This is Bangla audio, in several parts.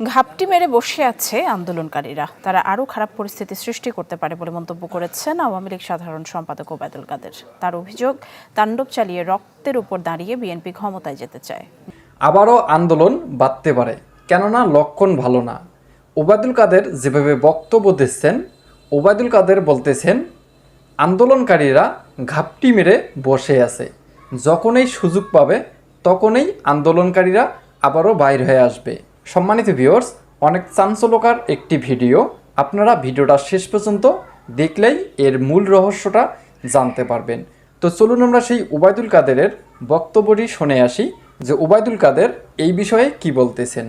ঘাপটি মেরে বসে আছে আন্দোলনকারীরা। তারা আরও খারাপ পরিস্থিতি সৃষ্টি করতে পারে বলে মন্তব্য করেছেন আওয়ামী লীগ সাধারণ সম্পাদক ওবায়দুল কাদের। তার অভিযোগ, তাণ্ডব চালিয়ে রক্তের উপর দাঁড়িয়ে বিএনপি ক্ষমতায় যেতে চায়। আবারও আন্দোলন বাড়তে পারে, কেননা লক্ষণ ভালো না। ওবায়দুল কাদের যেভাবে বক্তব্য দিচ্ছেন, ওবায়দুল কাদের বলতেছেন, আন্দোলনকারীরা ঘাপটি মেরে বসে আছে। যখনই সুযোগ পাবে, তখনই আন্দোলনকারীরা আবারও বাইর হয়ে আসবে। সম্মানিত ভিউয়ার্স অনেক চাঞ্চলকার একটি ভিডিও আপনারা ভিডিওটা শেষ পর্যন্ত দেখলেই এর মূল রহস্যটা জানতে পারবেন। তো চলুন আমরা সেই ওবায়দুল কাদেরের বক্তব্যটি শুনে আসি যে ওবায়দুল কাদের এই বিষয়ে কি বলতেছেন।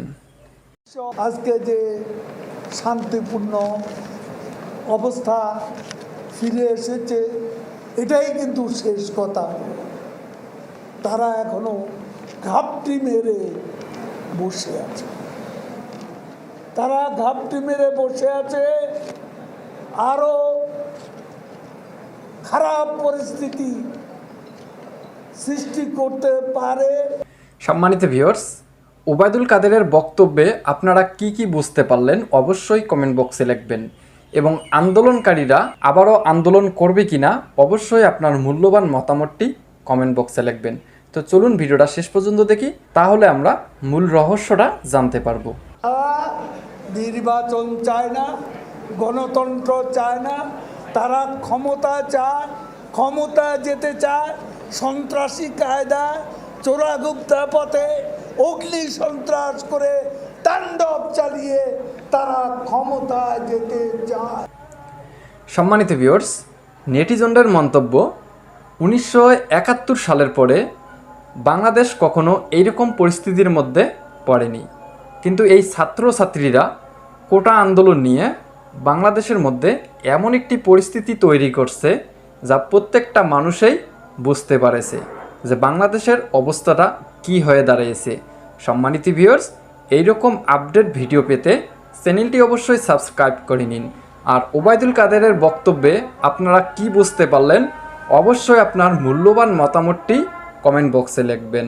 আজকে যে শান্তিপূর্ণ অবস্থা ফিরে এসেছে, এটাই কিন্তু শেষ কথা। তারা এখনও ঘাপটি মেরে বসে আছে। তারা ঘাপটি মেরে বসে আছে। আরও খারাপ পরিস্থিতি সৃষ্টি করতে পারে। সম্মানিত ভিউয়ার্স ওবায়দুল কাদেরের বক্তব্যে আপনারা কি কি বুঝতে পারলেন অবশ্যই কমেন্ট বক্সে লিখবেন। এবং আন্দোলনকারীরা আবারও আন্দোলন করবে কিনা অবশ্যই আপনার মূল্যবান মতামতটি কমেন্ট বক্সে লিখবেন। তো চলুন ভিডিওটা শেষ পর্যন্ত দেখি তাহলে আমরা মূল রহস্যটা জানতে পারব। নির্বাচন চায় না, গণতন্ত্র চায় না, তারা ক্ষমতা চায়, ক্ষমতা যেতে চায়, সন্ত্রাসী কায়দা, চোরাগুপ্তা পথে অগ্নি সন্ত্রাস করে তাণ্ডব চালিয়ে তারা ক্ষমতা যেতে চায়। সম্মানিত ভিউয়ার্স নেটিজনদের মন্তব্য, উনিশশো একাত্তর সালের পরে বাংলাদেশ কখনো এইরকম পরিস্থিতির মধ্যে পড়েনি। কিন্তু এই ছাত্রছাত্রীরা কোটা আন্দোলন নিয়ে বাংলাদেশের মধ্যে এমন একটি পরিস্থিতি তৈরি করছে যা প্রত্যেকটা মানুষেই বুঝতে পারেছে যে বাংলাদেশের অবস্থাটা কি হয়ে দাঁড়িয়েছে। সম্মানিত ভিউয়ার্স এইরকম আপডেট ভিডিও পেতে চ্যানেলটি অবশ্যই সাবস্ক্রাইব করে নিন। আর ওবায়দুল কাদেরের বক্তব্যে আপনারা কি বুঝতে পারলেন? অবশ্যই আপনার মূল্যবান মতামতটি কমেন্ট বক্সে লিখবেন।